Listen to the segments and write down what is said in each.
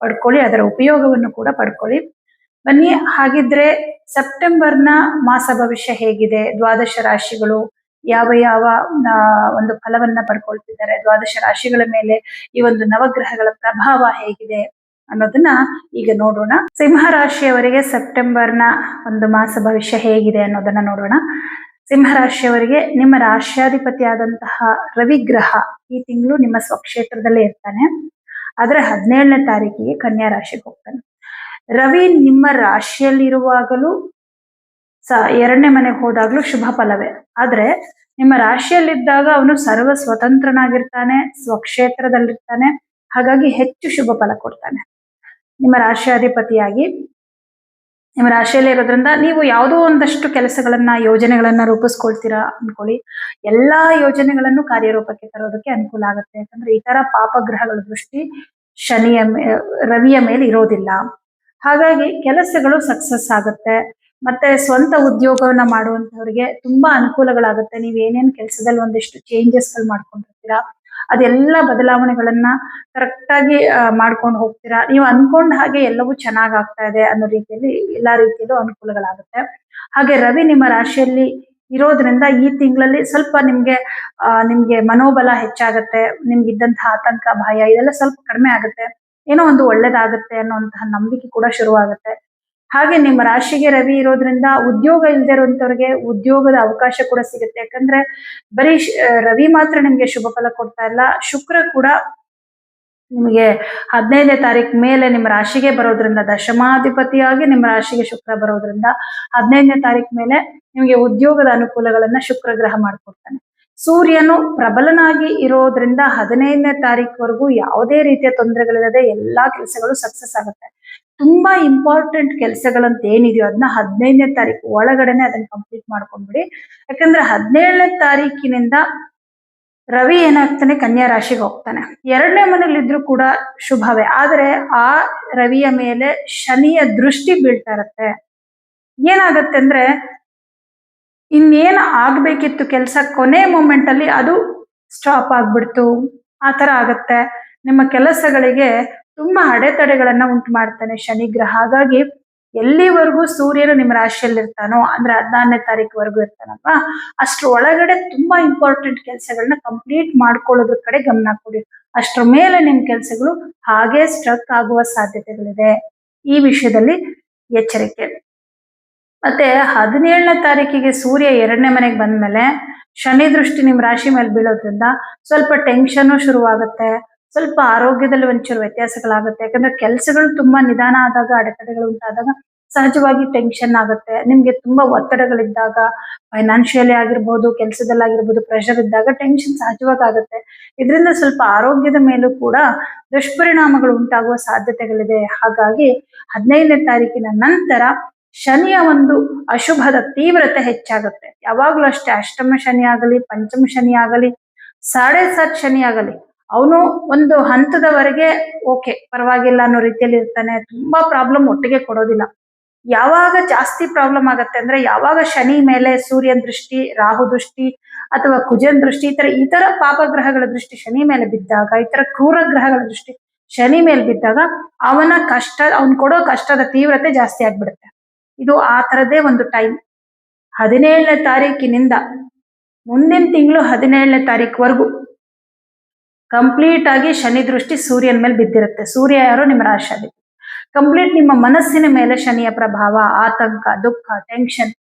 ಪಡ್ಕೊಳ್ಳಿ, ಅದರ ಉಪಯೋಗವನ್ನು ಕೂಡ ಪಡ್ಕೊಳ್ಳಿ. ಬನ್ನಿ, ಹಾಗಿದ್ರೆ ಸೆಪ್ಟೆಂಬರ್ನ ಮಾಸ ಭವಿಷ್ಯ ಹೇಗಿದೆ? ದ್ವಾದಶ ರಾಶಿಗಳು ಯಾವ ಯಾವ ಒಂದು ಫಲವನ್ನ ಪಡ್ಕೊಳ್ತಿದ್ದಾರೆ? ದ್ವಾದಶ ರಾಶಿಗಳ ಮೇಲೆ ಈ ಒಂದು ನವಗ್ರಹಗಳ ಪ್ರಭಾವ ಹೇಗಿದೆ ಅನ್ನೋದನ್ನ ಈಗ ನೋಡೋಣ. ಸಿಂಹ ರಾಶಿಯವರಿಗೆ ಸೆಪ್ಟೆಂಬರ್ನ ಒಂದು ಮಾಸ ಭವಿಷ್ಯ ಹೇಗಿದೆ ಅನ್ನೋದನ್ನ ನೋಡೋಣ. ಸಿಂಹ ರಾಶಿಯವರಿಗೆ ನಿಮ್ಮ ರಾಶ್ಯಾಧಿಪತಿ ಆದಂತಹ ರವಿಗ್ರಹ ಈ ತಿಂಗಳು ನಿಮ್ಮ ಸ್ವಕ್ಷೇತ್ರದಲ್ಲೇ ಇರ್ತಾನೆ. ಆದ್ರೆ ಹದಿನೇಳನೇ ತಾರೀಕಿಗೆ ಕನ್ಯಾ ರಾಶಿಗೆ ಹೋಗ್ತಾನೆ. ರವಿ ನಿಮ್ಮ ರಾಶಿಯಲ್ಲಿರುವಾಗಲೂ ಸ ಎರಡನೇ ಮನೆಗೆ ಹೋದಾಗ್ಲೂ ಶುಭ ಫಲವೇ. ಆದ್ರೆ ನಿಮ್ಮ ರಾಶಿಯಲ್ಲಿದ್ದಾಗ ಅವನು ಸರ್ವ ಸ್ವತಂತ್ರನಾಗಿರ್ತಾನೆ, ಸ್ವಕ್ಷೇತ್ರದಲ್ಲಿರ್ತಾನೆ, ಹಾಗಾಗಿ ಹೆಚ್ಚು ಶುಭ ಫಲ ಕೊಡ್ತಾನೆ. ನಿಮ್ಮ ರಾಶಿಯಾಧಿಪತಿಯಾಗಿ ನಿಮ್ಮ ರಾಶಿಯಲ್ಲಿ ಇರೋದ್ರಿಂದ ನೀವು ಯಾವುದೋ ಒಂದಷ್ಟು ಕೆಲಸಗಳನ್ನ, ಯೋಜನೆಗಳನ್ನ ರೂಪಿಸ್ಕೊಳ್ತೀರಾ ಅನ್ಕೊಳ್ಳಿ. ಎಲ್ಲಾ ಯೋಜನೆಗಳನ್ನು ಕಾರ್ಯರೂಪಕ್ಕೆ ತರೋದಕ್ಕೆ ಅನುಕೂಲ ಆಗುತ್ತೆ. ಯಾಕಂದ್ರೆ ಈ ತರ ಪಾಪಗ್ರಹಗಳ ದೃಷ್ಟಿ ಶನಿಯ ರವಿಯ ಮೇಲೆ ಇರೋದಿಲ್ಲ. ಹಾಗಾಗಿ ಕೆಲಸಗಳು ಸಕ್ಸಸ್ ಆಗುತ್ತೆ. ಮತ್ತೆ ಸ್ವಂತ ಉದ್ಯೋಗವನ್ನ ಮಾಡುವಂತವರಿಗೆ ತುಂಬಾ ಅನುಕೂಲಗಳಾಗುತ್ತೆ. ನೀವು ಏನೇನ್ ಕೆಲಸದಲ್ಲಿ ಒಂದಿಷ್ಟು ಚೇಂಜಸ್ಗಳು ಮಾಡ್ಕೊಂಡಿರ್ತೀರಾ ಅದೆಲ್ಲ ಬದಲಾವಣೆಗಳನ್ನ ಕರೆಕ್ಟ್ ಆಗಿ ಮಾಡ್ಕೊಂಡು ಹೋಗ್ತೀರಾ? ನೀವು ಅನ್ಕೊಂಡ ಹಾಗೆ ಎಲ್ಲವೂ ಚೆನ್ನಾಗ್ ಆಗ್ತಾ ಇದೆ ಅನ್ನೋ ರೀತಿಯಲ್ಲಿ ಎಲ್ಲಾ ರೀತಿಯಲ್ಲೂ ಅನುಕೂಲಗಳಾಗುತ್ತೆ. ಹಾಗೆ ರವಿ ನಿಮ್ಮ ರಾಶಿಯಲ್ಲಿ ಇರೋದ್ರಿಂದ ಈ ತಿಂಗಳಲ್ಲಿ ಸ್ವಲ್ಪ ನಿಮ್ಗೆ ನಿಮ್ಗೆ ಮನೋಬಲ ಹೆಚ್ಚಾಗುತ್ತೆ ನಿಮ್ಗೆ ಇದ್ದಂತಹ ಆತಂಕ, ಭಯ, ಇದೆಲ್ಲ ಸ್ವಲ್ಪ ಕಡಿಮೆ ಆಗುತ್ತೆ. ಏನೋ ಒಂದು ಒಳ್ಳೇದಾಗುತ್ತೆ ಅನ್ನೋಂತಹ ನಂಬಿಕೆ ಕೂಡ ಶುರುವಾಗುತ್ತೆ. ಹಾಗೆ ನಿಮ್ಮ ರಾಶಿಗೆ ರವಿ ಇರೋದ್ರಿಂದ ಉದ್ಯೋಗ ಇಲ್ಲದೆ ಇರುವಂತವ್ರಿಗೆ ಉದ್ಯೋಗದ ಅವಕಾಶ ಕೂಡ ಸಿಗುತ್ತೆ. ಯಾಕಂದ್ರೆ ಬರೀ ರವಿ ಮಾತ್ರ ನಿಮ್ಗೆ ಶುಭ ಫಲ ಕೊಡ್ತಾ ಇಲ್ಲ. ಶುಕ್ರ ಕೂಡ ನಿಮಗೆ ಹದಿನೈದನೇ ತಾರೀಕು ಮೇಲೆ ನಿಮ್ಮ ರಾಶಿಗೆ ಬರೋದ್ರಿಂದ, ದಶಮಾಧಿಪತಿಯಾಗಿ ನಿಮ್ಮ ರಾಶಿಗೆ ಶುಕ್ರ ಬರೋದ್ರಿಂದ ಹದಿನೈದನೇ ತಾರೀಕು ಮೇಲೆ ನಿಮಗೆ ಉದ್ಯೋಗದ ಅನುಕೂಲಗಳನ್ನ ಶುಕ್ರ ಗ್ರಹ ಮಾಡಿಕೊಡ್ತಾನೆ. ಸೂರ್ಯನು ಪ್ರಬಲನಾಗಿ ಇರೋದ್ರಿಂದ ಹದಿನೈದನೇ ತಾರೀಕುವರೆಗೂ ಯಾವುದೇ ರೀತಿಯ ತೊಂದರೆಗಳಿಲ್ಲದೆ ಎಲ್ಲಾ ಕೆಲಸಗಳು ಸಕ್ಸಸ್ ಆಗುತ್ತೆ. ತುಂಬಾ ಇಂಪಾರ್ಟೆಂಟ್ ಕೆಲಸಗಳಂತ ಏನಿದೆಯೋ ಅದನ್ನ ಹದಿನೈದನೇ ತಾರೀಕು ಒಳಗಡೆನೆ ಅದನ್ನ ಕಂಪ್ಲೀಟ್ ಮಾಡ್ಕೊಂಡ್ಬಿಡಿ. ಯಾಕಂದ್ರೆ ಹದಿನೇಳನೇ ತಾರೀಕಿನಿಂದ ರವಿ ಏನಾಗ್ತಾನೆ ಕನ್ಯಾ ರಾಶಿಗೆ ಹೋಗ್ತಾನೆ. ಎರಡನೇ ಮನೇಲಿ ಇದ್ರು ಕೂಡ ಶುಭವೇ. ಆದ್ರೆ ಆ ರವಿಯ ಮೇಲೆ ಶನಿಯ ದೃಷ್ಟಿ ಬೀಳ್ತಾ ಇರತ್ತೆ. ಏನಾಗತ್ತೆ ಅಂದ್ರೆ ಇನ್ನೇನು ಆಗ್ಬೇಕಿತ್ತು ಕೆಲಸ ಕೊನೆ ಮೂಮೆಂಟ್ ಅಲ್ಲಿ ಅದು ಸ್ಟಾಪ್ ಆಗ್ಬಿಡ್ತು. ಆ ತರ ಆಗತ್ತೆ. ನಿಮ್ಮ ಕೆಲಸಗಳಿಗೆ ತುಂಬಾ ಅಡೆತಡೆಗಳನ್ನ ಉಂಟು ಮಾಡ್ತಾನೆ ಶನಿ ಗ್ರಹ ಹಾಗಾಗಿ ಎಲ್ಲಿವರೆಗೂ ಸೂರ್ಯನು ನಿಮ್ಮ ರಾಶಿಯಲ್ಲಿ ಇರ್ತಾನೋ, ಅಂದ್ರೆ ಹದಿನಾರನೇ ತಾರೀಕುವರೆಗೂ ಇರ್ತಾನಲ್ವಾ, ಅಷ್ಟ್ರ ಒಳಗಡೆ ತುಂಬಾ ಇಂಪಾರ್ಟೆಂಟ್ ಕೆಲಸಗಳನ್ನ ಕಂಪ್ಲೀಟ್ ಮಾಡ್ಕೊಳ್ಳೋದ್ರ ಕಡೆ ಗಮನ ಕೊಡಿ. ಅಷ್ಟ್ರ ಮೇಲೆ ನಿಮ್ ಕೆಲಸಗಳು ಹಾಗೆ ಸ್ಟ್ರಕ್ ಆಗುವ ಸಾಧ್ಯತೆಗಳಿದೆ. ಈ ವಿಷಯದಲ್ಲಿ ಎಚ್ಚರಿಕೆ. ಮತ್ತೆ ಹದಿನೇಳನೇ ತಾರೀಕಿಗೆ ಸೂರ್ಯ ಎರಡನೇ ಮನೆಗೆ ಬಂದ್ಮೇಲೆ ಶನಿ ದೃಷ್ಟಿ ನಿಮ್ ರಾಶಿ ಮೇಲೆ ಬೀಳೋದ್ರಿಂದ ಸ್ವಲ್ಪ ಟೆನ್ಷನ್ ಶುರುವಾಗುತ್ತೆ. ಸ್ವಲ್ಪ ಆರೋಗ್ಯದಲ್ಲಿ ಒಂಚೂರು ವ್ಯತ್ಯಾಸಗಳಾಗುತ್ತೆ. ಯಾಕಂದ್ರೆ ಕೆಲಸಗಳು ತುಂಬಾ ನಿಧಾನ ಆದಾಗ, ಅಡೆತಡೆಗಳು ಉಂಟಾದಾಗ ಸಹಜವಾಗಿ ಟೆನ್ಷನ್ ಆಗುತ್ತೆ. ನಿಮ್ಗೆ ತುಂಬಾ ಒತ್ತಡಗಳಿದ್ದಾಗ ಫೈನಾನ್ಷಿಯಲಿ ಆಗಿರ್ಬೋದು ಕೆಲಸದಲ್ಲಾಗಿರ್ಬೋದು ಪ್ರೆಷರ್ ಇದ್ದಾಗ ಟೆನ್ಷನ್ ಸಹಜವಾಗಿ ಆಗುತ್ತೆ. ಇದರಿಂದ ಸ್ವಲ್ಪ ಆರೋಗ್ಯದ ಮೇಲೂ ಕೂಡ ದುಷ್ಪರಿಣಾಮಗಳು ಉಂಟಾಗುವ ಸಾಧ್ಯತೆಗಳಿದೆ. ಹಾಗಾಗಿ ಹದಿನೈದನೇ ತಾರೀಕಿನ ನಂತರ ಶನಿಯ ಒಂದು ಅಶುಭದ ತೀವ್ರತೆ ಹೆಚ್ಚಾಗುತ್ತೆ. ಯಾವಾಗ್ಲೂ ಅಷ್ಟೇ ಅಷ್ಟಮ ಶನಿ ಆಗಲಿ ಪಂಚಮ ಶನಿ ಆಗಲಿ ಸಾಡೆ ಸಾತ್ ಶನಿ ಆಗಲಿ ಅವನು ಒಂದು ಹಂತದವರೆಗೆ ಓಕೆ, ಪರವಾಗಿಲ್ಲ ಅನ್ನೋ ರೀತಿಯಲ್ಲಿ ಇರ್ತಾನೆ. ತುಂಬಾ ಪ್ರಾಬ್ಲಮ್ ಒಟ್ಟಿಗೆ ಕೊಡೋದಿಲ್ಲ. ಯಾವಾಗ ಜಾಸ್ತಿ ಪ್ರಾಬ್ಲಮ್ ಆಗತ್ತೆ ಅಂದ್ರೆ ಯಾವಾಗ ಶನಿ ಮೇಲೆ ಸೂರ್ಯನ ದೃಷ್ಟಿ, ರಾಹು ದೃಷ್ಟಿ ಅಥವಾ ಕುಜನ್ ದೃಷ್ಟಿ, ಈ ತರ ಈ ತರ ಪಾಪಗ್ರಹಗಳ ದೃಷ್ಟಿ ಶನಿ ಮೇಲೆ ಬಿದ್ದಾಗ, ಈ ತರ ಕ್ರೂರ ಗ್ರಹಗಳ ದೃಷ್ಟಿ ಶನಿ ಮೇಲೆ ಬಿದ್ದಾಗ ಅವನ ಕಷ್ಟ, ಅವನ್ ಕೊಡೋ ಕಷ್ಟದ ತೀವ್ರತೆ ಜಾಸ್ತಿ ಆಗ್ಬಿಡುತ್ತೆ. ಇದು ಆ ತರದೇ ಒಂದು ಟೈಮ್ ಹದಿನೇಳನೇ ತಾರೀಕಿನಿಂದ ಮುಂದಿನ ತಿಂಗಳು ಹದಿನೇಳನೇ ತಾರೀಕುವರೆಗೂ ಕಂಪ್ಲೀಟ್ ಆಗಿ ಶನಿ ದೃಷ್ಟಿ ಸೂರ್ಯನ ಮೇಲೆ ಬಿದ್ದಿರುತ್ತೆ. ಸೂರ್ಯ ಯಾರು? ನಿಮ್ಮ ರಾಶಿ ಕಂಪ್ಲೀಟ್ ನಿಮ್ಮ ಮನಸ್ಸಿನ ಮೇಲೆ ಶನಿಯ ಪ್ರಭಾವ, ಆತಂಕ, ದುಃಖ ಟೆನ್ಷನ್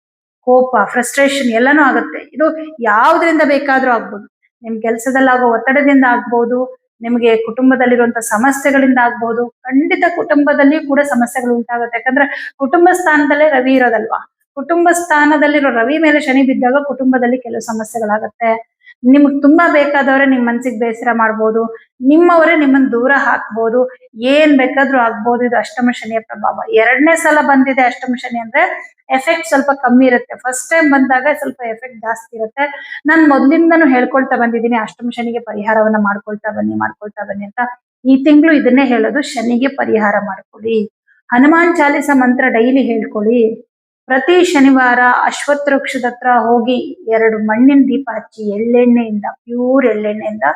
ಕೋಪ ಫ್ರಸ್ಟ್ರೇಷನ್ ಎಲ್ಲಾನು ಆಗುತ್ತೆ. ಇದು ಯಾವ್ದ್ರಿಂದ ಬೇಕಾದ್ರೂ ಆಗ್ಬೋದು. ನಿಮ್ ಕೆಲಸದಲ್ಲಾಗೋ ಒತ್ತಡದಿಂದ ಆಗ್ಬೋದು, ನಿಮಗೆ ಕುಟುಂಬದಲ್ಲಿರುವಂತ ಸಮಸ್ಯೆಗಳಿಂದ ಆಗ್ಬೋದು. ಖಂಡಿತ ಕುಟುಂಬದಲ್ಲಿ ಕೂಡ ಸಮಸ್ಯೆಗಳು ಉಂಟಾಗುತ್ತೆ. ಯಾಕಂದ್ರೆ ಕುಟುಂಬ ಸ್ಥಾನದಲ್ಲೇ ರವಿ ಇರೋದಲ್ವಾ? ಕುಟುಂಬ ಸ್ಥಾನದಲ್ಲಿರೋ ರವಿ ಮೇಲೆ ಶನಿ ಬಿದ್ದಾಗ ಕುಟುಂಬದಲ್ಲಿ ಕೆಲವು ಸಮಸ್ಯೆಗಳಾಗತ್ತೆ. ನಿಮ್ಗೆ ತುಂಬಾ ಬೇಕಾದವರೇ ನಿಮ್ ಮನ್ಸಿಗೆ ಬೇಸರ ಮಾಡ್ಬೋದು, ನಿಮ್ಮವರೇ ನಿಮ್ಮನ್ನ ದೂರ ಹಾಕ್ಬೋದು, ಏನ್ ಬೇಕಾದ್ರೂ ಆಗ್ಬೋದು. ಇದು ಅಷ್ಟಮ ಶನಿಯ ಪ್ರಭಾವ. ಎರಡನೇ ಸಲ ಬಂದಿದೆ ಅಷ್ಟಮ ಶನಿ ಅಂದ್ರೆ ಎಫೆಕ್ಟ್ ಸ್ವಲ್ಪ ಕಮ್ಮಿ ಇರುತ್ತೆ. ಫಸ್ಟ್ ಟೈಮ್ ಬಂದಾಗ ಸ್ವಲ್ಪ ಎಫೆಕ್ಟ್ ಜಾಸ್ತಿ ಇರುತ್ತೆ. ನಾನ್ ಮೊದ್ಲಿಂದನೂ ಹೇಳ್ಕೊಳ್ತಾ ಬಂದಿದ್ದೀನಿ, ಅಷ್ಟಮ ಶನಿಗೆ ಪರಿಹಾರವನ್ನ ಮಾಡ್ಕೊಳ್ತಾ ಬನ್ನಿ ಮಾಡ್ಕೊಳ್ತಾ ಬನ್ನಿ ಅಂತ. ಈ ತಿಂಗಳು ಇದನ್ನೇ ಹೇಳೋದು, ಶನಿಗೆ ಪರಿಹಾರ ಮಾಡ್ಕೊಳ್ಳಿ. ಹನುಮಾನ್ ಚಾಲಿಸ ಮಂತ್ರ ಡೈಲಿ ಹೇಳ್ಕೊಳ್ಳಿ. ಪ್ರತಿ ಶನಿವಾರ ಅಶ್ವತ್ಥ ವೃಕ್ಷದ ಹತ್ರ ಹೋಗಿ ಎರಡು ಮಣ್ಣಿನ ದೀಪ ಹಚ್ಚಿ ಎಳ್ಳೆಣ್ಣೆಯಿಂದ ಪ್ಯೂರ್ ಎಳ್ಳೆಣ್ಣೆಯಿಂದ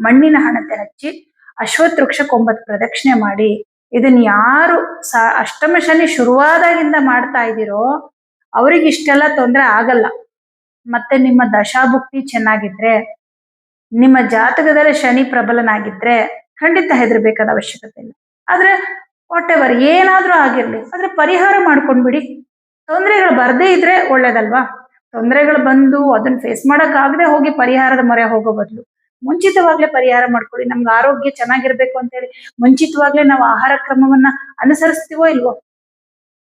ಮಣ್ಣಿನ ಹಣತೆ ಹಚ್ಚಿ ಅಶ್ವತ್ಥ ವೃಕ್ಷಕ್ಕೆ ಒಂಬತ್ತು ಪ್ರದಕ್ಷಿಣೆ ಮಾಡಿ. ಇದನ್ನ ಯಾರು ಸ, ಅಷ್ಟಮ ಶನಿ ಶುರುವಾದಾಗಿಂದ ಮಾಡ್ತಾ ಇದ್ದೀರೋ ಅವ್ರಿಗೆ ಇಷ್ಟೆಲ್ಲ ತೊಂದರೆ ಆಗಲ್ಲ. ಮತ್ತೆ ನಿಮ್ಮ ದಶಾಭುಕ್ತಿ ಚೆನ್ನಾಗಿದ್ರೆ, ನಿಮ್ಮ ಜಾತಕದಲ್ಲಿ ಶನಿ ಪ್ರಬಲನಾಗಿದ್ರೆ ಖಂಡಿತ ಹೆದರ್ಬೇಕಾದ ಅವಶ್ಯಕತೆ ಇಲ್ಲ. ಆದ್ರೆ ವಾಟ್ ಎವರ್ ಏನಾದ್ರೂ ಆಗಿರ್ಲಿ, ಆದ್ರೆ ಪರಿಹಾರ ಮಾಡ್ಕೊಂಡ್ಬಿಡಿ. ತೊಂದರೆಗಳು ಬರದೇ ಇದ್ರೆ ಒಳ್ಳೇದಲ್ವಾ? ತೊಂದರೆಗಳು ಬಂದು ಅದನ್ನ ಫೇಸ್ ಆಗದೆ ಹೋಗಿ ಪರಿಹಾರದ ಮೊರೆ ಹೋಗೋ ಬದಲು. ಮುಂಚಿತವಾಗ್ಲೇ ಪರಿಹಾರ ಮಾಡ್ಕೊಳ್ಳಿ ನಮ್ಗೆ ಆರೋಗ್ಯ ಚೆನ್ನಾಗಿರ್ಬೇಕು ಅಂತೇಳಿ ಮುಂಚಿತವಾಗ್ಲೇ ನಾವು ಆಹಾರ ಕ್ರಮವನ್ನ ಅನುಸರಿಸ್ತೀವೋ ಇಲ್ವೋ?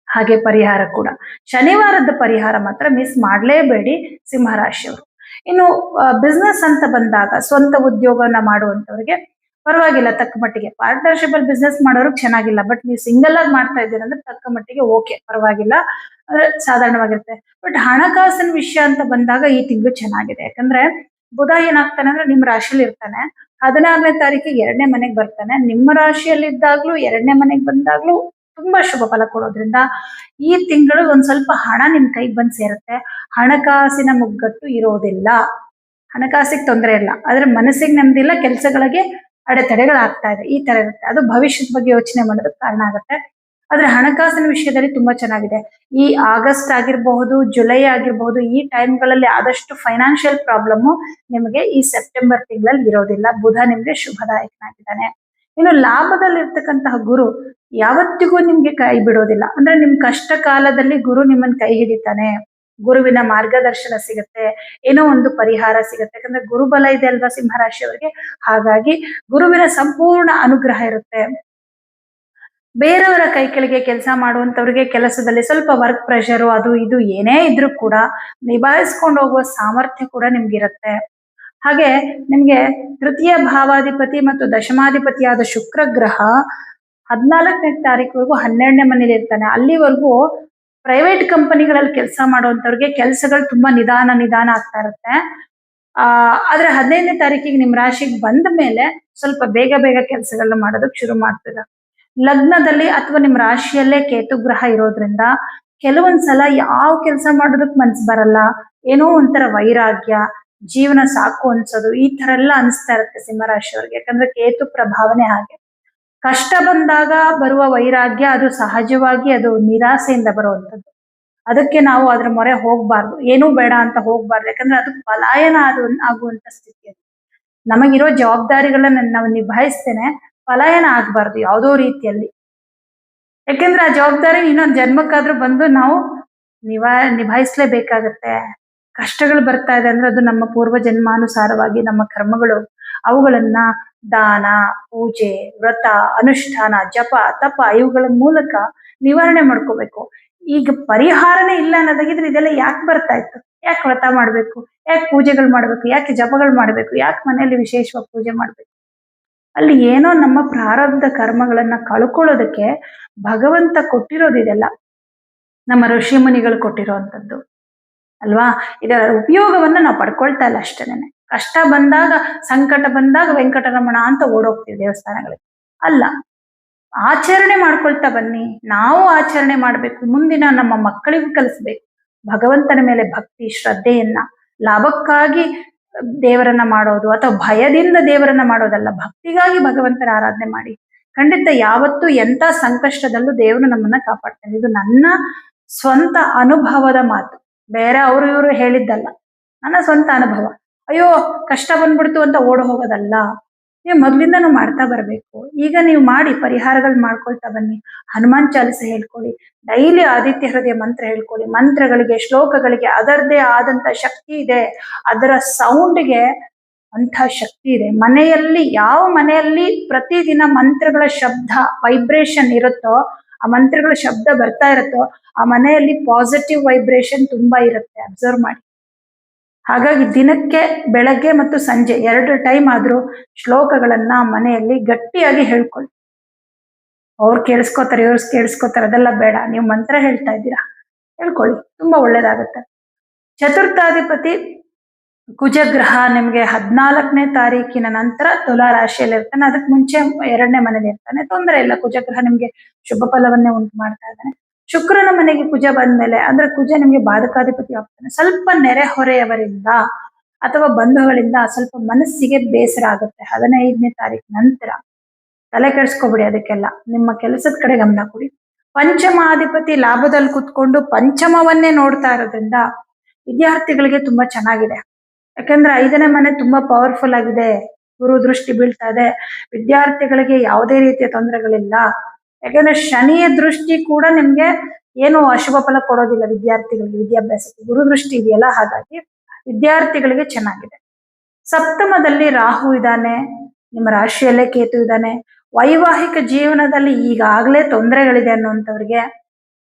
ಹಾಗೆ ಪರಿಹಾರ ಕೂಡ. ಶನಿವಾರದ ಪರಿಹಾರ ಮಾತ್ರ ಮಿಸ್ ಮಾಡಲೇಬೇಡಿ ಸಿಂಹರಾಶಿಯವರು. ಇನ್ನು ಬಿಸ್ನೆಸ್ ಅಂತ ಬಂದಾಗ, ಸ್ವಂತ ಉದ್ಯೋಗವನ್ನ ಮಾಡುವಂತವ್ರಿಗೆ ಪರವಾಗಿಲ್ಲ ತಕ್ಕ ಮಟ್ಟಿಗೆ. ಪಾರ್ಟ್ನರ್ಶಿಪ್ ಅಲ್ಲಿ ಬಿಸ್ನೆಸ್ ಮಾಡೋರು ಚೆನ್ನಾಗಿಲ್ಲ. ಬಟ್ ನೀವು ಸಿಂಗಲ್ ಆಗಿ ಮಾಡ್ತಾ ಇದ್ದೀರ ಅಂದ್ರೆ ತಕ್ಕ ಮಟ್ಟಿಗೆ ಓಕೆ ಪರವಾಗಿಲ್ಲ. ಅಂದ್ರೆ ಸಾಧಾರಣವಾಗಿರುತ್ತೆ. ಬಟ್ ಹಣಕಾಸಿನ ವಿಷಯ ಅಂತ ಬಂದಾಗ ಈ ತಿಂಗಳು ಚೆನ್ನಾಗಿದೆ. ಯಾಕಂದ್ರೆ ಬುಧ ಏನಾಗ್ತಾನೆ ಅಂದ್ರೆ ನಿಮ್ಮ ರಾಶಿಯಲ್ಲಿ ಇರ್ತಾನೆ. ಹದಿನಾರನೇ ತಾರೀಕಿಗೆ ಎರಡನೇ ಮನೆಗೆ ಬರ್ತಾನೆ. ನಿಮ್ಮ ರಾಶಿಯಲ್ಲಿ ಇದ್ದಾಗ್ಲೂ ಎರಡನೇ ಮನೆಗೆ ಬಂದಾಗ್ಲೂ ತುಂಬಾ ಶುಭ ಫಲ ಕೊಡೋದ್ರಿಂದ ಈ ತಿಂಗಳು ಒಂದ್ ಸ್ವಲ್ಪ ಹಣ ನಿಮ್ ಕೈಗೆ ಬಂದ್ ಸೇರುತ್ತೆ. ಹಣಕಾಸಿನ ಮುಗ್ಗಟ್ಟು ಇರೋದಿಲ್ಲ. ಹಣಕಾಸಿಗೆ ತೊಂದರೆ ಇಲ್ಲ. ಆದ್ರೆ ಮನಸ್ಸಿಗೆ ನೆಮ್ಮದಿಲ್ಲ ಕೆಲಸಗಳಿಗೆ ಅಡೆತಡೆಗಳಾಗ್ತಾ ಇದೆ, ಈ ತರ ಇರುತ್ತೆ. ಅದು ಭವಿಷ್ಯದ ಬಗ್ಗೆ ಯೋಚನೆ ಮಾಡೋದಕ್ಕೆ ಕಾರಣ ಆಗುತ್ತೆ. ಆದ್ರೆ ಹಣಕಾಸಿನ ವಿಷಯದಲ್ಲಿ ತುಂಬಾ ಚೆನ್ನಾಗಿದೆ. ಈ ಆಗಸ್ಟ್ ಆಗಿರಬಹುದು, ಜುಲೈ ಆಗಿರಬಹುದು, ಈ ಟೈಮ್ಗಳಲ್ಲಿ ಆದಷ್ಟು ಫೈನಾನ್ಷಿಯಲ್ ಪ್ರಾಬ್ಲಮ್ ನಿಮಗೆ ಈ ಸೆಪ್ಟೆಂಬರ್ ತಿಂಗಳಲ್ಲಿ ಇರೋದಿಲ್ಲ. ಬುಧ ನಿಮ್ಗೆ ಶುಭದಾಯಕನಾಗಿದ್ದಾನೆ. ಇನ್ನು ಲಾಭದಲ್ಲಿ ಇರ್ತಕ್ಕಂತಹ ಗುರು ಯಾವತ್ತಿಗೂ ನಿಮ್ಗೆ ಕೈ ಬಿಡೋದಿಲ್ಲ. ಅಂದ್ರೆ ನಿಮ್ ಕಷ್ಟ ಕಾಲದಲ್ಲಿ ಗುರು ನಿಮ್ಮನ್ನ ಕೈ ಹಿಡಿತಾನೆ. ಗುರುವಿನ ಮಾರ್ಗದರ್ಶನ ಸಿಗುತ್ತೆ, ಏನೋ ಒಂದು ಪರಿಹಾರ ಸಿಗುತ್ತೆ. ಯಾಕಂದ್ರೆ ಗುರುಬಲ ಇದೆ ಅಲ್ವಾ ಸಿಂಹರಾಶಿಯವರಿಗೆ? ಹಾಗಾಗಿ ಗುರುವಿನ ಸಂಪೂರ್ಣ ಅನುಗ್ರಹ ಇರುತ್ತೆ. ಬೇರೆಯವರ ಕೈ ಕೆಳಗೆ ಕೆಲಸ ಮಾಡುವಂಥವ್ರಿಗೆ ಕೆಲಸದಲ್ಲಿ ಸ್ವಲ್ಪ ವರ್ಕ್ ಪ್ರೆಷರು ಅದು ಇದು ಏನೇ ಇದ್ರೂ ಕೂಡ ನಿಭಾಯಿಸ್ಕೊಂಡು ಹೋಗುವ ಸಾಮರ್ಥ್ಯ ಕೂಡ ನಿಮ್ಗಿರುತ್ತೆ. ಹಾಗೆ ನಿಮ್ಗೆ ತೃತೀಯ ಭಾವಾಧಿಪತಿ ಮತ್ತು ದಶಮಾಧಿಪತಿಯಾದ ಶುಕ್ರ ಗ್ರಹ ಹದಿನಾಲ್ಕನೇ ತಾರೀಕುವರೆಗೂ ಹನ್ನೆರಡನೇ ಮನೇಲಿ ಇರ್ತಾನೆ ಅಲ್ಲಿವರೆಗೂ ಪ್ರೈವೇಟ್ ಕಂಪನಿಗಳಲ್ಲಿ ಕೆಲಸ ಮಾಡುವಂತವ್ರಿಗೆ ಕೆಲಸಗಳು ತುಂಬಾ ನಿಧಾನ ನಿಧಾನ ಆಗ್ತಾ ಇರುತ್ತೆ. ಆ, ಆದ್ರೆ ಹದಿನೈದನೇ ತಾರೀಕಿಗೆ ನಿಮ್ ರಾಶಿಗೆ ಬಂದ ಮೇಲೆ ಸ್ವಲ್ಪ ಬೇಗ ಬೇಗ ಕೆಲಸಗಳನ್ನ ಮಾಡೋದಕ್ಕೆ ಶುರು ಮಾಡ್ತೀರ? ಲಗ್ನದಲ್ಲಿ ಅಥವಾ ನಿಮ್ ರಾಶಿಯಲ್ಲೇ ಕೇತು ಗ್ರಹ ಇರೋದ್ರಿಂದ ಕೆಲವೊಂದ್ಸಲ ಯಾವ ಕೆಲಸ ಮಾಡೋದಕ್ ಮನ್ಸ್ ಬರಲ್ಲ, ಏನೋ ಒಂಥರ ವೈರಾಗ್ಯ, ಜೀವನ ಸಾಕು ಅನ್ಸೋದು ಈ ತರ ಎಲ್ಲ ಅನಿಸ್ತಾ ಇರುತ್ತೆ ಸಿಂಹರಾಶಿಯವ್ರಿಗೆ ಯಾಕಂದ್ರೆ ಕೇತು ಪ್ರಭಾವನೆ ಹಾಗೆ. ಕಷ್ಟ ಬಂದಾಗ ಬರುವ ವೈರಾಗ್ಯ ಅದು ಸಹಜವಾಗಿ ಅದು ನಿರಾಸೆಯಿಂದ ಬರುವಂಥದ್ದು. ಅದಕ್ಕೆ ನಾವು ಅದ್ರ ಮೊರೆ ಹೋಗ್ಬಾರ್ದು. ಏನೂ ಬೇಡ ಅಂತ ಹೋಗ್ಬಾರ್ದು. ಯಾಕಂದ್ರೆ ಅದು ಪಲಾಯನ ಅದು ಆಗುವಂತ ಸ್ಥಿತಿ ಅದು. ನಮಗಿರೋ ಜವಾಬ್ದಾರಿಗಳನ್ನ ನಾವು ನಿಭಾಯಿಸ್ತೇನೆ. ಪಲಾಯನ ಆಗ್ಬಾರ್ದು ಯಾವುದೋ ರೀತಿಯಲ್ಲಿ. ಯಾಕಂದ್ರೆ ಆ ಜವಾಬ್ದಾರಿ ಇನ್ನೊಂದು ಜನ್ಮಕ್ಕಾದ್ರೂ ಬಂದು ನಾವು ನಿಭಾ ನಿಭಾಯಿಸ್ಲೇಬೇಕಾಗತ್ತೆ. ಕಷ್ಟಗಳು ಬರ್ತಾ ಇದೆ ಅಂದ್ರೆ ಅದು ನಮ್ಮ ಪೂರ್ವ ಜನ್ಮಾನುಸಾರವಾಗಿ ನಮ್ಮ ಕರ್ಮಗಳು ಅವುಗಳನ್ನ ದಾನ, ಪೂಜೆ, ವ್ರತ, ಅನುಷ್ಠಾನ, ಜಪ, ತಪ ಇವುಗಳ ಮೂಲಕ ನಿವಾರಣೆ ಮಾಡ್ಕೋಬೇಕು. ಈಗ ಪರಿಹಾರನೇ ಇಲ್ಲ ಅನ್ನೋದಾಗಿದ್ರೆ ಇದೆಲ್ಲ ಯಾಕೆ ಬರ್ತಾ ಇತ್ತು? ಯಾಕೆ ವ್ರತ ಮಾಡ್ಬೇಕು? ಯಾಕೆ ಪೂಜೆಗಳು ಮಾಡ್ಬೇಕು? ಯಾಕೆ ಜಪಗಳು ಮಾಡ್ಬೇಕು? ಯಾಕೆ ಮನೆಯಲ್ಲಿ ವಿಶೇಷವಾಗಿ ಪೂಜೆ ಮಾಡ್ಬೇಕು? ಅಲ್ಲಿ ಏನೋ ನಮ್ಮ ಪ್ರಾರಬ್ಧ ಕರ್ಮಗಳನ್ನ ಕಳ್ಕೊಳ್ಳೋದಕ್ಕೆ ಭಗವಂತ ಕೊಟ್ಟಿರೋದಿದೆಲ್ಲ ನಮ್ಮ ಋಷಿ ಮುನಿಗಳು ಕೊಟ್ಟಿರೋವಂಥದ್ದು ಅಲ್ವಾ? ಇದರ ಉಪಯೋಗವನ್ನ ನಾವು ಪಡ್ಕೊಳ್ತಾ ಇಲ್ಲ ಅಷ್ಟೇನೆ. ಕಷ್ಟ ಬಂದಾಗ ಸಂಕಟ ಬಂದಾಗ ವೆಂಕಟರಮಣ ಅಂತ ಓಡೋಗ್ತೀವಿ ದೇವಸ್ಥಾನಗಳಿಗೆ. ಅಲ್ಲ, ಆಚರಣೆ ಮಾಡ್ಕೊಳ್ತಾ ಬನ್ನಿ. ನಾವು ಆಚರಣೆ ಮಾಡಬೇಕು. ಮುಂದಿನ ನಮ್ಮ ಮಕ್ಕಳಿಗೂ ಕಲಿಸ್ಬೇಕು. ಭಗವಂತನ ಮೇಲೆ ಭಕ್ತಿ, ಶ್ರದ್ಧೆಯನ್ನ, ಲಾಭಕ್ಕಾಗಿ ದೇವರನ್ನ ಮಾಡೋದು ಅಥವಾ ಭಯದಿಂದ ದೇವರನ್ನ ಮಾಡೋದಲ್ಲ, ಭಕ್ತಿಗಾಗಿ ಭಗವಂತನ ಆರಾಧನೆ ಮಾಡಿ. ಖಂಡಿತ ಯಾವತ್ತೂ ಎಂತ ಸಂಕಷ್ಟದಲ್ಲೂ ದೇವರು ನಮ್ಮನ್ನ ಕಾಪಾಡ್ತಾನೆ ಇದು ನನ್ನ ಸ್ವಂತ ಅನುಭವದ ಮಾತು. ಬೇರೆ ಅವರು ಇವರು ಹೇಳಿದ್ದಲ್ಲ. ನನ್ನ ಸ್ವಂತ ಅನುಭವ. ಅಯ್ಯೋ, ಕಷ್ಟ ಬಂದ್ಬಿಡ್ತು ಅಂತ ಓಡ್ ಹೋಗೋದಲ್ಲ. ನೀವು ಮೊದ್ಲಿಂದನೂ ಮಾಡ್ತಾ ಬರಬೇಕು. ಈಗ ನೀವು ಮಾಡಿ ಪರಿಹಾರಗಳು ಮಾಡ್ಕೊಳ್ತಾ ಬನ್ನಿ. ಹನುಮಾನ್ ಚಾಲಿಸ ಹೇಳ್ಕೊಳ್ಳಿ. ಡೈಲಿ ಆದಿತ್ಯ ಹೃದಯ ಮಂತ್ರ ಹೇಳ್ಕೊಳ್ಳಿ. ಮಂತ್ರಗಳಿಗೆ, ಶ್ಲೋಕಗಳಿಗೆ ಅದರದೇ ಆದಂತ ಶಕ್ತಿ ಇದೆ. ಅದರ ಸೌಂಡ್ಗೆ ಅಂಥ ಶಕ್ತಿ ಇದೆ. ಮನೆಯಲ್ಲಿ, ಯಾವ ಮನೆಯಲ್ಲಿ ಪ್ರತಿದಿನ ಮಂತ್ರಗಳ ಶಬ್ದ ವೈಬ್ರೇಷನ್ ಇರುತ್ತೋ, ಆ ಮಂತ್ರಗಳ ಶಬ್ದ ಬರ್ತಾ ಇರುತ್ತೋ, ಆ ಮನೆಯಲ್ಲಿ ಪಾಸಿಟಿವ್ ವೈಬ್ರೇಷನ್ ತುಂಬಾ ಇರುತ್ತೆ. ಅಬ್ಸರ್ವ್ ಮಾಡಿ. ಹಾಗಾಗಿ ದಿನಕ್ಕೆ ಬೆಳಗ್ಗೆ ಮತ್ತು ಸಂಜೆ ಎರಡು ಟೈಮ್ ಆದ್ರೂ ಶ್ಲೋಕಗಳನ್ನ ಮನೆಯಲ್ಲಿ ಗಟ್ಟಿಯಾಗಿ ಹೇಳ್ಕೊಳ್ಳಿ. ಅವ್ರು ಕೇಳಿಸ್ಕೋತಾರೆ, ಇವ್ರು ಕೇಳಿಸ್ಕೋತಾರೆ, ಅದೆಲ್ಲ ಬೇಡ, ನೀವು ಮಂತ್ರ ಹೇಳ್ತಾ ಇದ್ದೀರಾ? ಹೇಳ್ಕೊಳ್ಳಿ, ತುಂಬಾ ಒಳ್ಳೇದಾಗುತ್ತೆ. ಚತುರ್ಥಾಧಿಪತಿ ಕುಜಗ್ರಹ ನಿಮ್ಗೆ ಹದಿನಾಲ್ಕನೇ ತಾರೀಕಿನ ನಂತರ ತುಲಾ ರಾಶಿಯಲ್ಲಿ ಇರ್ತಾನೆ. ಅದಕ್ಕೆ ಮುಂಚೆ ಎರಡನೇ ಮನೇಲಿ ಇರ್ತಾನೆ. ತೊಂದರೆ ಇಲ್ಲ, ಕುಜಗ್ರಹ ನಿಮ್ಗೆ ಶುಭ ಫಲವನ್ನೇ ಉಂಟು ಮಾಡ್ತಾ ಇದ್ದಾನೆ. ಶುಕ್ರನ ಮನೆಗೆ ಕುಜ ಬಂದ್ಮೇಲೆ, ಅಂದ್ರೆ ಕುಜ ನಿಮ್ಗೆ ಬಾಧಕಾಧಿಪತಿ ಆಗ್ತಾನೆ. ಸ್ವಲ್ಪ ನೆರೆಹೊರೆಯವರಿಂದ ಅಥವಾ ಬಂಧುಗಳಿಂದ ಸ್ವಲ್ಪ ಮನಸ್ಸಿಗೆ ಬೇಸರ ಆಗುತ್ತೆ. ಹದಿನೈದನೇ ತಾರೀಕು ನಂತರ ತಲೆ ಕೆಡಿಸ್ಕೊಬಿಡಿ ಅದಕ್ಕೆಲ್ಲ. ನಿಮ್ಮ ಕೆಲಸದ ಕಡೆ ಗಮನ ಕೊಡಿ. ಪಂಚಮಾಧಿಪತಿ ಲಾಭದಲ್ಲಿ ಕುತ್ಕೊಂಡು ಪಂಚಮವನ್ನೇ ನೋಡ್ತಾ ಇರೋದ್ರಿಂದ ವಿದ್ಯಾರ್ಥಿಗಳಿಗೆ ತುಂಬಾ ಚೆನ್ನಾಗಿದೆ. ಯಾಕಂದ್ರೆ ಐದನೇ ಮನೆ ತುಂಬಾ ಪವರ್ಫುಲ್ ಆಗಿದೆ. ಗುರು ದೃಷ್ಟಿ ಬೀಳ್ತಾ ಇದೆ. ವಿದ್ಯಾರ್ಥಿಗಳಿಗೆ ಯಾವುದೇ ರೀತಿಯ ತೊಂದರೆಗಳಿಲ್ಲ. ಯಾಕಂದ್ರೆ ಶನಿಯ ದೃಷ್ಟಿ ಕೂಡ ನಿಮ್ಗೆ ಏನು ಅಶುಭ ಫಲ ಕೊಡೋದಿಲ್ಲ ವಿದ್ಯಾರ್ಥಿಗಳಿಗೆ, ವಿದ್ಯಾಭ್ಯಾಸಕ್ಕೆ. ಗುರು ದೃಷ್ಟಿ ಇದೆಯಲ್ಲ, ಹಾಗಾಗಿ ವಿದ್ಯಾರ್ಥಿಗಳಿಗೆ ಚೆನ್ನಾಗಿದೆ. ಸಪ್ತಮದಲ್ಲಿ ರಾಹು ಇದ್ದಾನೆ, ನಿಮ್ಮ ರಾಶಿಯಲ್ಲೇ ಕೇತು ಇದ್ದಾನೆ. ವೈವಾಹಿಕ ಜೀವನದಲ್ಲಿ ಈಗಾಗಲೇ ತೊಂದರೆಗಳಿದೆ ಅನ್ನುವಂಥವ್ರಿಗೆ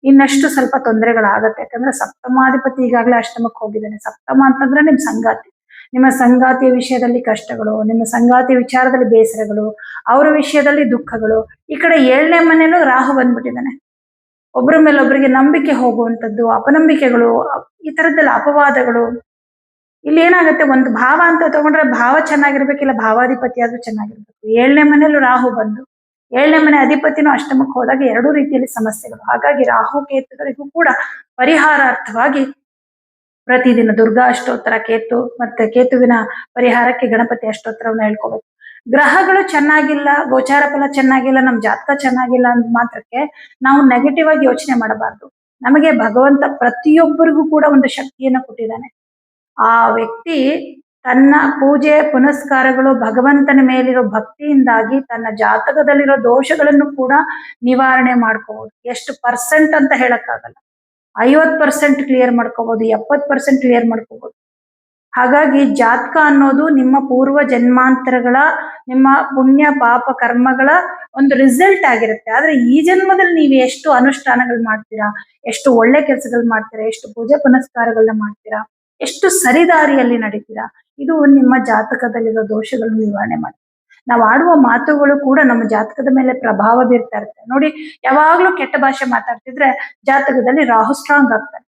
ಇನ್ನಷ್ಟು ಸ್ವಲ್ಪ ತೊಂದರೆಗಳಾಗತ್ತೆ. ಯಾಕಂದ್ರೆ ಸಪ್ತಮಾಧಿಪತಿ ಈಗಾಗಲೇ ಅಷ್ಟಮಕ್ಕೆ ಹೋಗಿದ್ದಾನೆ. ಸಪ್ತಮ ಅಂತಂದ್ರೆ ನಿಮ್ ಸಂಗಾತಿ. ನಿಮ್ಮ ಸಂಗಾತಿಯ ವಿಷಯದಲ್ಲಿ ಕಷ್ಟಗಳು, ನಿಮ್ಮ ಸಂಗಾತಿ ವಿಚಾರದಲ್ಲಿ ಬೇಸರಗಳು, ಅವರ ವಿಷಯದಲ್ಲಿ ದುಃಖಗಳು, ಈ ಕಡೆ ಏಳನೇ ಮನೆಯಲ್ಲೂ ರಾಹು ಬಂದ್ಬಿಟ್ಟಿದ್ದಾನೆ. ಒಬ್ಬರ ಮೇಲೆ ಒಬ್ಬರಿಗೆ ನಂಬಿಕೆ ಹೋಗುವಂಥದ್ದು, ಅಪನಂಬಿಕೆಗಳು, ಈ ತರದ್ದೆಲ್ಲ ಅಪವಾದಗಳು. ಇಲ್ಲಿ ಏನಾಗುತ್ತೆ? ಒಂದು ಭಾವ ಅಂತ ತಗೊಂಡ್ರೆ ಭಾವ ಚೆನ್ನಾಗಿರ್ಬೇಕಿಲ್ಲ ಭಾವಾಧಿಪತಿ ಆದ್ರೂ ಚೆನ್ನಾಗಿರ್ಬೇಕು. ಏಳನೇ ಮನೆಯಲ್ಲೂ ರಾಹು ಬಂದು, ಏಳನೇ ಮನೆ ಅಧಿಪತಿನೂ ಅಷ್ಟಮಕ್ಕೆ ಹೋದಾಗ ಎರಡೂ ರೀತಿಯಲ್ಲಿ ಸಮಸ್ಯೆಗಳು. ಹಾಗಾಗಿ ರಾಹು, ಕೇತುಗಳಿಗೂ ಕೂಡ ಪರಿಹಾರಾರ್ಥವಾಗಿ ಪ್ರತಿದಿನ ದುರ್ಗಾ ಅಷ್ಟೋತ್ತರ ಕೇತು ಮತ್ತೆ ಕೇತುವಿನ ಪರಿಹಾರಕ್ಕೆ ಗಣಪತಿ ಅಷ್ಟೋತ್ತರವನ್ನು ಹೇಳ್ಕೋಬೇಕು. ಗ್ರಹಗಳು ಚೆನ್ನಾಗಿಲ್ಲ, ಗೋಚಾರ ಫಲ ಚೆನ್ನಾಗಿಲ್ಲ, ನಮ್ ಜಾತಕ ಚೆನ್ನಾಗಿಲ್ಲ ಅಂದ ಮಾತ್ರಕ್ಕೆ ನಾವು ನೆಗೆಟಿವ್ ಆಗಿ ಯೋಚನೆ ಮಾಡಬಾರ್ದು. ನಮಗೆ ಭಗವಂತ ಪ್ರತಿಯೊಬ್ಬರಿಗೂ ಕೂಡ ಒಂದು ಶಕ್ತಿಯನ್ನ ಕೊಟ್ಟಿದ್ದಾನೆ. ಆ ವ್ಯಕ್ತಿ ತನ್ನ ಪೂಜೆ, ಪುನಸ್ಕಾರಗಳು, ಭಗವಂತನ ಮೇಲಿರೋ ಭಕ್ತಿಯಿಂದಾಗಿ ತನ್ನ ಜಾತಕದಲ್ಲಿರೋ ದೋಷಗಳನ್ನು ಕೂಡ ನಿವಾರಣೆ ಮಾಡ್ಕೋಬಹುದು ಎಷ್ಟು ಪರ್ಸೆಂಟ್ ಅಂತ ಹೇಳಕ್ಕಾಗಲ್ಲ. ಐವತ್ ಪರ್ಸೆಂಟ್ ಕ್ಲಿಯರ್ ಮಾಡ್ಕೋಬಹುದು ಎಪ್ಪತ್ ಪರ್ಸೆಂಟ್ ಕ್ಲಿಯರ್ ಮಾಡ್ಕೋಬಹುದು ಹಾಗಾಗಿ ಜಾತಕ ಅನ್ನೋದು ನಿಮ್ಮ ಪೂರ್ವ ಜನ್ಮಾಂತರಗಳ, ನಿಮ್ಮ ಪುಣ್ಯ, ಪಾಪ, ಕರ್ಮಗಳ ಒಂದು ರಿಸಲ್ಟ್ ಆಗಿರುತ್ತೆ. ಆದ್ರೆ ಈ ಜನ್ಮದಲ್ಲಿ ನೀವು ಎಷ್ಟು ಅನುಷ್ಠಾನಗಳು ಮಾಡ್ತೀರಾ? ಎಷ್ಟು ಒಳ್ಳೆ ಕೆಲಸಗಳು ಮಾಡ್ತೀರಾ? ಎಷ್ಟು ಪೂಜೆ ಪುನಸ್ಕಾರಗಳನ್ನ ಮಾಡ್ತೀರಾ? ಎಷ್ಟು ಸರಿದಾರಿಯಲ್ಲಿ ನಡೀತೀರಾ? ಇದು ನಿಮ್ಮ ಜಾತಕದಲ್ಲಿರೋ ದೋಷಗಳನ್ನು ನಿವಾರಣೆ ಮಾಡುತ್ತೆ ನಾವು ಆಡುವ ಮಾತುಗಳು ಕೂಡ ನಮ್ಮ ಜಾತಕದ ಮೇಲೆ ಪ್ರಭಾವ ಬೀರ್ತಾ ಇರುತ್ತೆ ನೋಡಿ, ಯಾವಾಗ್ಲೂ ಕೆಟ್ಟ ಭಾಷೆ ಮಾತಾಡ್ತಿದ್ರೆ ಜಾತಕದಲ್ಲಿ ರಾಹು ಸ್ಟ್ರಾಂಗ್ ಆಗ್ತಾರೆ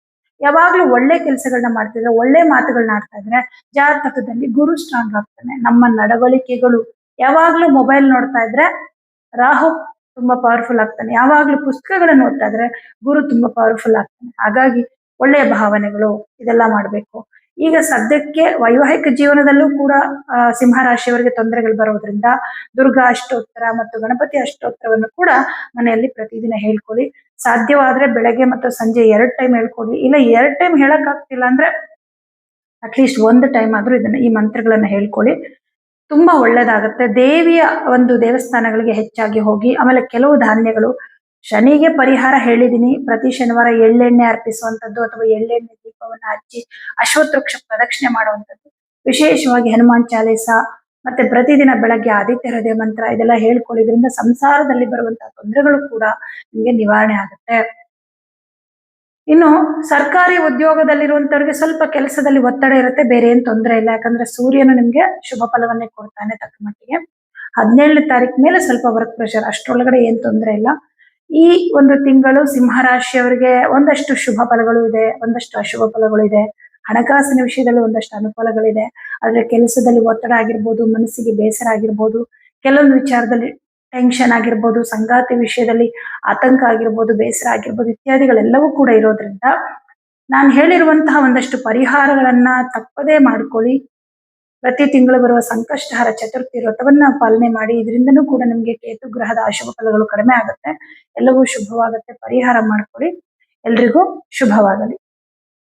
ಯಾವಾಗ್ಲೂ ಒಳ್ಳೆ ಕೆಲಸಗಳನ್ನ ಮಾಡ್ತಿದ್ರೆ, ಒಳ್ಳೆ ಮಾತುಗಳನ್ನ ಆಡ್ತಾ ಇದ್ರೆ ಜಾತಕದಲ್ಲಿ ಗುರು ಸ್ಟ್ರಾಂಗ್ ಆಗ್ತಾನೆ. ನಮ್ಮ ನಡವಳಿಕೆಗಳು, ಯಾವಾಗ್ಲೂ ಮೊಬೈಲ್ ನೋಡ್ತಾ ಇದ್ರೆ ರಾಹು ತುಂಬಾ ಪವರ್ಫುಲ್ ಆಗ್ತಾನೆ. ಯಾವಾಗ್ಲೂ ಪುಸ್ತಕಗಳನ್ನ ಓದ್ತಾ ಇದ್ರೆ ಗುರು ತುಂಬಾ ಪವರ್ಫುಲ್ ಆಗ್ತಾನೆ. ಹಾಗಾಗಿ ಒಳ್ಳೆಯ ಭಾವನೆಗಳು ಇದೆಲ್ಲ ಮಾಡ್ಬೇಕು. ಈಗ ಸದ್ಯಕ್ಕೆ ವೈವಾಹಿಕ ಜೀವನದಲ್ಲೂ ಕೂಡ ಸಿಂಹ ರಾಶಿಯವರಿಗೆ ತೊಂದರೆಗಳು ಬರೋದ್ರಿಂದ ದುರ್ಗಾ ಅಷ್ಟೋತ್ತರ ಮತ್ತು ಗಣಪತಿ ಅಷ್ಟೋತ್ತರವನ್ನು ಕೂಡ ಮನೆಯಲ್ಲಿ ಪ್ರತಿದಿನ ಹೇಳ್ಕೊಳ್ಳಿ. ಸಾಧ್ಯವಾದ್ರೆ ಬೆಳಗ್ಗೆ ಮತ್ತು ಸಂಜೆ ಎರಡ್ ಟೈಮ್ ಹೇಳ್ಕೊಳ್ಳಿ. ಇಲ್ಲ, ಎರಡ್ ಟೈಮ್ ಹೇಳಕ್ ಆಗ್ತಿಲ್ಲ ಅಂದ್ರೆ ಅಟ್ಲೀಸ್ಟ್ ಒಂದು ಟೈಮ್ ಆದ್ರೂ ಇದನ್ನ ಈ ಮಂತ್ರಗಳನ್ನ ಹೇಳ್ಕೊಳ್ಳಿ. ತುಂಬಾ ಒಳ್ಳೇದಾಗುತ್ತೆ. ದೇವಿಯ ಒಂದು ದೇವಸ್ಥಾನಗಳಿಗೆ ಹೆಚ್ಚಾಗಿ ಹೋಗಿ, ಆಮೇಲೆ ಕೆಲವು ಧಾನ್ಯಗಳು ಶನಿಗೆ ಪರಿಹಾರ ಹೇಳಿದೀನಿ ಪ್ರತಿ ಶನಿವಾರ ಎಳ್ಳೆಣ್ಣೆ ಅರ್ಪಿಸುವಂಥದ್ದು ಅಥವಾ ಎಳ್ಳೆಣ್ಣೆ ದೀಪವನ್ನು ಹಚ್ಚಿ ಅಶ್ವತೃಕ್ಷ ಪ್ರದಕ್ಷಿಣೆ ಮಾಡುವಂಥದ್ದು. ವಿಶೇಷವಾಗಿ ಹನುಮಾನ್ ಚಾಲೀಸ ಮತ್ತೆ ಪ್ರತಿದಿನ ಬೆಳಗ್ಗೆ ಆದಿತ್ಯ ಹೃದಯ ಮಂತ್ರ ಇದೆಲ್ಲ ಹೇಳ್ಕೊಳ್ಳೋದ್ರಿಂದ ಸಂಸಾರದಲ್ಲಿ ಬರುವಂತಹ ತೊಂದರೆಗಳು ಕೂಡ ನಿಮಗೆ ನಿವಾರಣೆ ಆಗುತ್ತೆ. ಇನ್ನು ಸರ್ಕಾರಿ ಉದ್ಯೋಗದಲ್ಲಿರುವಂತವ್ರಿಗೆ ಸ್ವಲ್ಪ ಕೆಲಸದಲ್ಲಿ ಒತ್ತಡ ಇರುತ್ತೆ. ಬೇರೆ ಏನ್ ತೊಂದರೆ ಇಲ್ಲ. ಯಾಕಂದ್ರೆ ಸೂರ್ಯನು ನಿಮ್ಗೆ ಶುಭ ಫಲವನ್ನೇ ಕೊಡ್ತಾನೆ ತಕ್ಕ ಮಟ್ಟಿಗೆ. ಹದಿನೇಳನೇ ತಾರೀಕು ಮೇಲೆ ಸ್ವಲ್ಪ ವರ್ಕ್ ಪ್ರೆಷರ್ ಅಷ್ಟರೊಳಗಡೆ ಏನ್ ತೊಂದರೆ ಇಲ್ಲ. ಈ ಒಂದು ತಿಂಗಳು ಸಿಂಹರಾಶಿಯವರಿಗೆ ಒಂದಷ್ಟು ಶುಭ ಫಲಗಳು ಇದೆ, ಒಂದಷ್ಟು ಅಶುಭ ಫಲಗಳು ಇದೆ ಹಣಕಾಸಿನ ವಿಷಯದಲ್ಲಿ ಒಂದಷ್ಟು ಅನುಕೂಲಗಳಿದೆ. ಆದ್ರೆ ಕೆಲಸದಲ್ಲಿ ಒತ್ತಡ ಆಗಿರ್ಬೋದು, ಮನಸ್ಸಿಗೆ ಬೇಸರ ಆಗಿರ್ಬೋದು, ಕೆಲವೊಂದು ವಿಚಾರದಲ್ಲಿ ಟೆನ್ಷನ್ ಆಗಿರ್ಬೋದು, ಸಂಗಾತಿ ವಿಷಯದಲ್ಲಿ ಆತಂಕ ಆಗಿರ್ಬೋದು, ಬೇಸರ ಆಗಿರ್ಬೋದು ಇತ್ಯಾದಿಗಳೆಲ್ಲವೂ ಕೂಡ ಇರೋದ್ರಿಂದ ನಾನು ಹೇಳಿರುವಂತಹ ಒಂದಷ್ಟು ಪರಿಹಾರಗಳನ್ನ ತಪ್ಪದೇ ಮಾಡ್ಕೊಳ್ಳಿ. ಪ್ರತಿ ತಿಂಗಳು ಬರುವ ಸಂಕಷ್ಟಹಾರ ಚತುರ್ಥಿ ವ್ರತವನ್ನ ಪಾಲನೆ ಮಾಡಿ, ಇದರಿಂದನೂ ಕೂಡ ನಮಗೆ ಕೇತು ಗ್ರಹದ ಅಶುಭ ಫಲಗಳು ಕಡಿಮೆ ಆಗುತ್ತೆ. ಎಲ್ಲವೂ ಶುಭವಾಗುತ್ತೆ. ಪರಿಹಾರ ಮಾಡ್ಕೊಳ್ಳಿ. ಎಲ್ರಿಗೂ ಶುಭವಾಗಲಿ.